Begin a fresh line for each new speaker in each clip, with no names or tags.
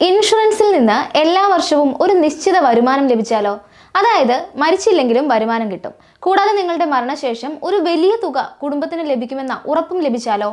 ഇൻഷുറൻസിൽ നിന്ന് എല്ലാ വർഷവും ഒരു നിശ്ചിത വരുമാനം ലഭിച്ചാലോ? അതായത് മരിച്ചില്ലെങ്കിലും വരുമാനം കിട്ടും. കൂടാതെ നിങ്ങളുടെ മരണശേഷം ഒരു വലിയ തുക കുടുംബത്തിന് ലഭിക്കുമെന്ന ഉറപ്പും ലഭിച്ചാലോ?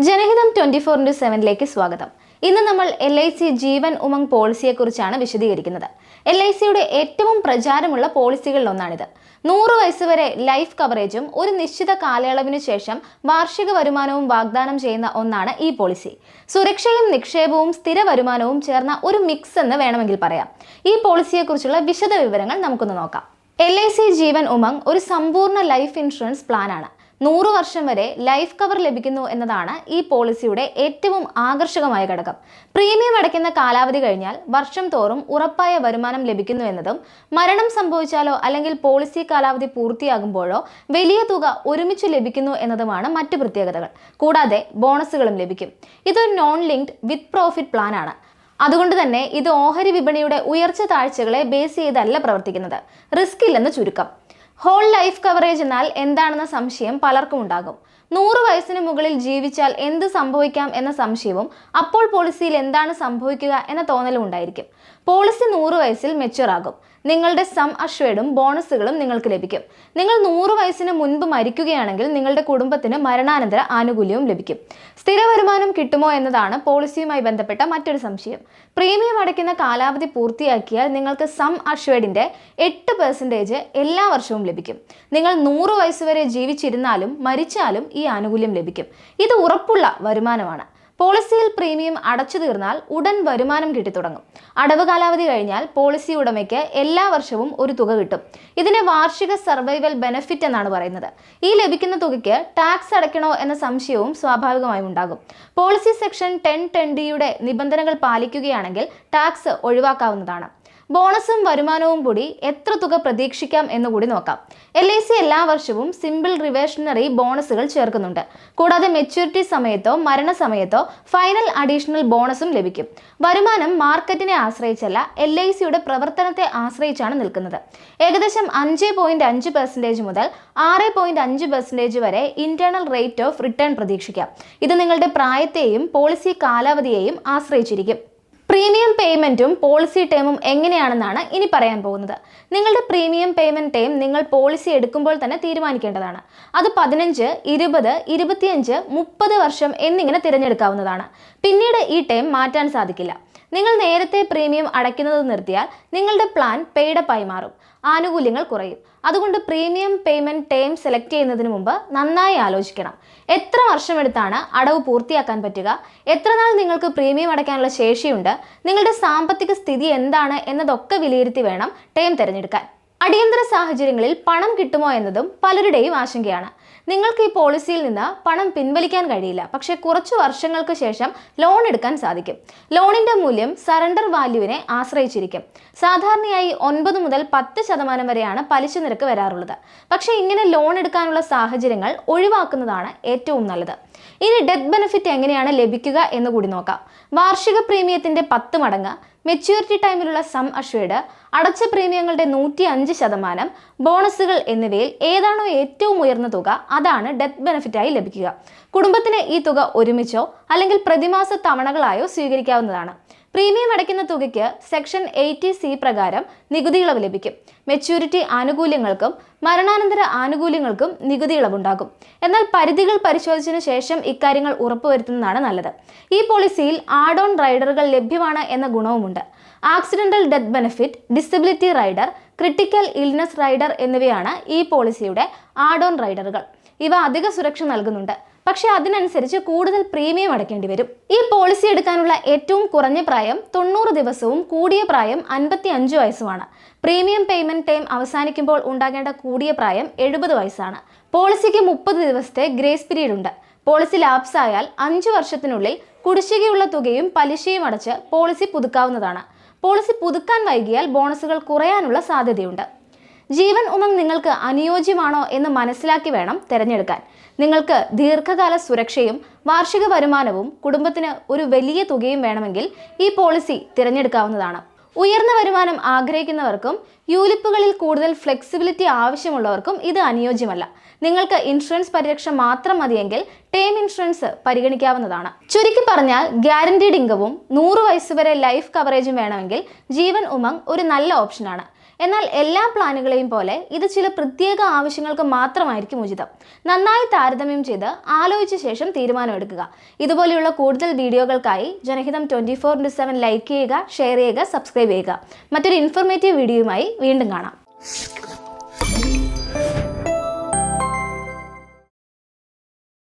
ജനഹിതം ട്വന്റി ഫോർ ഇന്റു സെവനിലേക്ക് സ്വാഗതം. ഇന്ന് നമ്മൾ L I C Jeevan Umang പോളിസിയെക്കുറിച്ചാണ് വിശദീകരിക്കുന്നത്. എൽ ഐ സിയുടെ ഏറ്റവും പ്രചാരമുള്ള പോളിസികളിൽ ഒന്നാണിത് നൂറ് വയസ്സ് വരെ ലൈഫ് കവറേജും ഒരു നിശ്ചിത കാലയളവിനു ശേഷം വാർഷിക വരുമാനവും വാഗ്ദാനം ചെയ്യുന്ന ഒന്നാണ് ഈ പോളിസി സുരക്ഷയും നിക്ഷേപവും സ്ഥിര വരുമാനവും ചേർന്ന ഒരു മിക്സ് എന്ന് വേണമെങ്കിൽ പറയാം. ഈ പോളിസിയെക്കുറിച്ചുള്ള വിശദ വിവരങ്ങൾ നമുക്കൊന്ന് നോക്കാം. L I C Jeevan Umang ഒരു സമ്പൂർണ ലൈഫ് ഇൻഷുറൻസ് പ്ലാനാണ് നൂറ് വർഷം വരെ ലൈഫ് കവർ ലഭിക്കുന്നു എന്നതാണ് ഈ പോളിസിയുടെ ഏറ്റവും ആകർഷകമായ ഘടകം. പ്രീമിയം അടയ്ക്കുന്ന കാലാവധി കഴിഞ്ഞാൽ വർഷം തോറും ഉറപ്പായ വരുമാനം ലഭിക്കുന്നു എന്നതും മരണം സംഭവിച്ചാലോ അല്ലെങ്കിൽ പോളിസി കാലാവധി പൂർത്തിയാകുമ്പോഴോ വലിയ തുക ഒരുമിച്ച് ലഭിക്കുന്നു എന്നതുമാണ് മറ്റു പ്രത്യേകതകൾ. കൂടാതെ ബോണസുകളും ലഭിക്കും. ഇതൊരു non linked with profit plan ആണ്. അതുകൊണ്ട് തന്നെ ഇത് ഓഹരി വിപണിയുടെ ഉയർച്ച താഴ്ചകളെ ബേസ് ചെയ്തല്ല പ്രവർത്തിക്കുന്നത്. റിസ്ക് ഇല്ലെന്ന് ചുരുക്കം. ഹോൾ ലൈഫ് കവറേജ് എന്നാൽ എന്താണെന്ന സംശയം പലർക്കും ഉണ്ടാകും. നൂറ് വയസ്സിന് മുകളിൽ ജീവിച്ചാൽ എന്ത് സംഭവിക്കാം എന്ന സംശയവും അപ്പോൾ പോളിസിയിൽ എന്താണ് സംഭവിക്കുക എന്ന തോന്നലും ഉണ്ടായിരിക്കും. പോളിസി നൂറ് വയസ്സിൽ മെച്ചുറാകും ആകും. നിങ്ങളുടെ സം അഷ്വേഡും ബോണസുകളും നിങ്ങൾക്ക് ലഭിക്കും. നിങ്ങൾ നൂറ് വയസ്സിന് മുൻപ് മരിക്കുകയാണെങ്കിൽ നിങ്ങളുടെ കുടുംബത്തിന് മരണാനന്തര ആനുകൂല്യവും ലഭിക്കും. സ്ഥിര വരുമാനം കിട്ടുമോ എന്നതാണ് പോളിസിയുമായി ബന്ധപ്പെട്ട മറ്റൊരു സംശയം. പ്രീമിയം അടയ്ക്കുന്ന കാലാവധി പൂർത്തിയാക്കിയാൽ നിങ്ങൾക്ക് സം അഷ്വേഡിന്റെ എട്ട് പെർസെന്റേജ് എല്ലാ വർഷവും ലഭിക്കും. നിങ്ങൾ നൂറ് വയസ്സുവരെ ജീവിച്ചിരുന്നാലും മരിച്ചാലും ഈ ആനുകൂല്യം ലഭിക്കും. ഇത് ഉറപ്പുള്ള വരുമാനമാണ്. പോളിസിയിൽ പ്രീമിയം അടച്ചു തീർന്നാൽ ഉടൻ വരുമാനം കിട്ടിത്തുടങ്ങും. അടവ് കാലാവധി കഴിഞ്ഞാൽ പോളിസി ഉടമയ്ക്ക് എല്ലാ വർഷവും ഒരു തുക കിട്ടും. ഇതിനെ വാർഷിക സർവൈവൽ ബെനഫിറ്റ് എന്നാണ് പറയുന്നത്. ഈ ലഭിക്കുന്ന തുകയ്ക്ക് ടാക്സ് അടയ്ക്കണോ എന്ന സംശയവും സ്വാഭാവികമായും ഉണ്ടാകും. പോളിസി സെക്ഷൻ ടെൻ ടെൻ ഡിയുടെ നിബന്ധനകൾ പാലിക്കുകയാണെങ്കിൽ ടാക്സ് ഒഴിവാക്കാവുന്നതാണ്. ബോണസും വരുമാനവും കൂടി എത്ര തുക പ്രതീക്ഷിക്കാം എന്ന് കൂടി നോക്കാം. എൽ ഐ സി എല്ലാ വർഷവും സിമ്പിൾ റിവേഷണറി ബോണസുകൾ ചേർക്കുന്നുണ്ട്. കൂടാതെ മെച്യൂരിറ്റി സമയത്തോ മരണസമയത്തോ ഫൈനൽ അഡീഷണൽ ബോണസും ലഭിക്കും. വരുമാനം മാർക്കറ്റിനെ ആശ്രയിച്ചല്ല എൽ ഐ സിയുടെ പ്രവർത്തനത്തെ ആശ്രയിച്ചാണ് നിൽക്കുന്നത്. ഏകദേശം അഞ്ച് പോയിന്റ് അഞ്ച് പെർസെന്റേജ് മുതൽ ആറ് പോയിന്റ് അഞ്ച് പെർസെന്റേജ് വരെ ഇന്റേണൽ റേറ്റ് ഓഫ് റിട്ടേൺ പ്രതീക്ഷിക്കാം. ഇത് നിങ്ങളുടെ പ്രായത്തെയും പോളിസി കാലാവധിയെയും ആശ്രയിച്ചിരിക്കും. പ്രീമിയം പേയ്മെന്റും പോളിസി ടേമും എങ്ങനെയാണെന്നാണ് ഇനി പറയാൻ പോകുന്നത്. നിങ്ങളുടെ പ്രീമിയം പേയ്മെന്റ് ടേം നിങ്ങൾ പോളിസി എടുക്കുമ്പോൾ തന്നെ തീരുമാനിക്കേണ്ടതാണ്. അത് പതിനഞ്ച് ഇരുപത് ഇരുപത്തിയഞ്ച് മുപ്പത് വർഷം എന്നിങ്ങനെ തിരഞ്ഞെടുക്കാവുന്നതാണ്. പിന്നീട് ഈ ടേം മാറ്റാൻ സാധിക്കില്ല. നിങ്ങൾ നേരത്തെ പ്രീമിയം അടയ്ക്കുന്നത് നിർത്തിയാൽ നിങ്ങളുടെ പ്ലാൻ പെയ്ഡപ്പായി മാറും. ആനുകൂല്യങ്ങൾ കുറയും. അതുകൊണ്ട് പ്രീമിയം പേയ്മെന്റ് ടേം സെലക്ട് ചെയ്യുന്നതിന് മുമ്പ് നന്നായി ആലോചിക്കണം. എത്ര വർഷമെടുത്താണ് അടവ് പൂർത്തിയാക്കാൻ പറ്റുക? എത്ര നാൾ നിങ്ങൾക്ക് പ്രീമിയം അടയ്ക്കാനുള്ള ശേഷിയുണ്ട്? നിങ്ങളുടെ സാമ്പത്തിക സ്ഥിതി എന്താണ് എന്നതൊക്കെ വിലയിരുത്തി വേണം ടേം തിരഞ്ഞെടുക്കാൻ. അടിയന്തര സാഹചര്യങ്ങളിൽ പണം കിട്ടുമോ എന്നതും പലരുടെയും ആശങ്കയാണ്. നിങ്ങൾക്ക് ഈ പോളിസിയിൽ നിന്ന് പണം പിൻവലിക്കാൻ കഴിയില്ല. പക്ഷേ കുറച്ച് വർഷങ്ങൾക്ക് ശേഷം ലോൺ എടുക്കാൻ സാധിക്കും. ലോണിന്റെ മൂല്യം സറണ്ടർ വാല്യൂവിനെ ആശ്രയിച്ചിരിക്കും. സാധാരണയായി ഒൻപത് മുതൽ പത്ത് ശതമാനം വരെയാണ് പലിശ നിരക്ക് വരാറുള്ളത്. പക്ഷേ ഇങ്ങനെ ലോൺ എടുക്കാനുള്ള സാഹചര്യങ്ങൾ ഒഴിവാക്കുന്നതാണ് ഏറ്റവും നല്ലത്. ഇനി ഡെത്ത് ബെനിഫിറ്റ് എങ്ങനെയാണ് ലഭിക്കുക എന്ന് കൂടി നോക്കാം. വാർഷിക പ്രീമിയത്തിന്റെ പത്ത് മടങ്ങ് മെച്യൂരിറ്റി ടൈമിലുള്ള സം അഷ്വേഡ് അടച്ച പ്രീമിയങ്ങളുടെ നൂറ്റി അഞ്ച് ശതമാനം ബോണസുകൾ എന്നിവയിൽ ഏതാണോ ഏറ്റവും ഉയർന്ന തുക അതാണ് ഡെത്ത് ബെനിഫിറ്റായി ലഭിക്കുക. കുടുംബത്തിന് ഈ തുക ഒരുമിച്ചോ അല്ലെങ്കിൽ പ്രതിമാസ തവണകളായോ സ്വീകരിക്കാവുന്നതാണ്. പ്രീമിയം അടയ്ക്കുന്ന തുകയ്ക്ക് സെക്ഷൻ എയ്റ്റി സി പ്രകാരം നികുതി ഇളവ് ലഭിക്കും. മെച്യൂരിറ്റി ആനുകൂല്യങ്ങൾക്കും മരണാനന്തര ആനുകൂല്യങ്ങൾക്കും നികുതി ഇളവുണ്ടാകും. എന്നാൽ പരിധികൾ പരിശോധിച്ചതിന് ശേഷം ഇക്കാര്യങ്ങൾ ഉറപ്പുവരുത്തുന്നതാണ് നല്ലത്. ഈ പോളിസിയിൽ ആഡ് ഓൺ റൈഡറുകൾ ലഭ്യമാണ് എന്ന ഗുണവുമുണ്ട്. Accidental death benefit disability rider critical illness rider എന്നിവയാണ് ഈ പോളിസിയുടെ ആഡ് ഓൺ റൈഡറുകൾ ഇവ അധിക സുരക്ഷ നൽകുന്നുണ്ട്. പക്ഷേ അതിനനുസരിച്ച് കൂടുതൽ പ്രീമിയം അടയ്ക്കേണ്ടി വരും. ഈ പോളിസി എടുക്കാനുള്ള ഏറ്റവും കുറഞ്ഞ പ്രായം തൊണ്ണൂറ് ദിവസവും കൂടിയ പ്രായം അൻപത്തി അഞ്ച് വയസ്സുമാണ്. പ്രീമിയം പേയ്മെന്റ് ടൈം അവസാനിക്കുമ്പോൾ ഉണ്ടാകേണ്ട കൂടിയ പ്രായം എഴുപത് വയസ്സാണ്. പോളിസിക്ക് മുപ്പത് ദിവസത്തെ ഗ്രേസ് പീരീഡ് ഉണ്ട്. പോളിസി ലാപ്സ് ആയാൽ അഞ്ച് വർഷത്തിനുള്ളിൽ കുടിശ്ശികയുള്ള തുകയും പലിശയും അടച്ച് പോളിസി പുതുക്കാവുന്നതാണ്. പോളിസി പുതുക്കാൻ വൈകിയാൽ ബോണസുകൾ കുറയാനുള്ള സാധ്യതയുണ്ട്. ജീവൻ ഉമംഗ് നിങ്ങൾക്ക് അനുയോജ്യമാണോ എന്ന് മനസ്സിലാക്കി വേണം തിരഞ്ഞെടുക്കാൻ. നിങ്ങൾക്ക് ദീർഘകാല സുരക്ഷയും വാർഷിക വരുമാനവും കുടുംബത്തിന് ഒരു വലിയ തുകയും വേണമെങ്കിൽ ഈ പോളിസി തിരഞ്ഞെടുക്കാവുന്നതാണ്. ഉയർന്ന വരുമാനം ആഗ്രഹിക്കുന്നവർക്കും യൂലിപ്പുകളിൽ കൂടുതൽ ഫ്ലെക്സിബിലിറ്റി ആവശ്യമുള്ളവർക്കും ഇത് അനുയോജ്യമല്ല. നിങ്ങൾക്ക് ഇൻഷുറൻസ് പരിരക്ഷ മാത്രം മതിയെങ്കിൽ ടേം ഇൻഷുറൻസ് പരിഗണിക്കാവുന്നതാണ്. ചുരുക്കി പറഞ്ഞാൽ ഗ്യാരണ്ടീഡ് ഇൻകവും നൂറ് വയസ്സുവരെ ലൈഫ് കവറേജും വേണമെങ്കിൽ ജീവൻ ഉമംഗ് ഒരു നല്ല ഓപ്ഷനാണ്. എന്നാൽ എല്ലാ പ്ലാനുകളെയും പോലെ ഇത് ചില പ്രത്യേക ആവശ്യങ്ങൾക്ക് മാത്രമായിരിക്കും ഉചിതം. നന്നായി താരതമ്യം ചെയ്ത് ആലോചിച്ച ശേഷം തീരുമാനമെടുക്കുക. ഇതുപോലെയുള്ള കൂടുതൽ വീഡിയോകൾക്കായി Janahitham twenty four into seven like ചെയ്യുക ഷെയർ ചെയ്യുക സബ്സ്ക്രൈബ് ചെയ്യുക. മറ്റൊരു ഇൻഫോർമേറ്റീവ് വീഡിയോയുമായി വീണ്ടും കാണാം.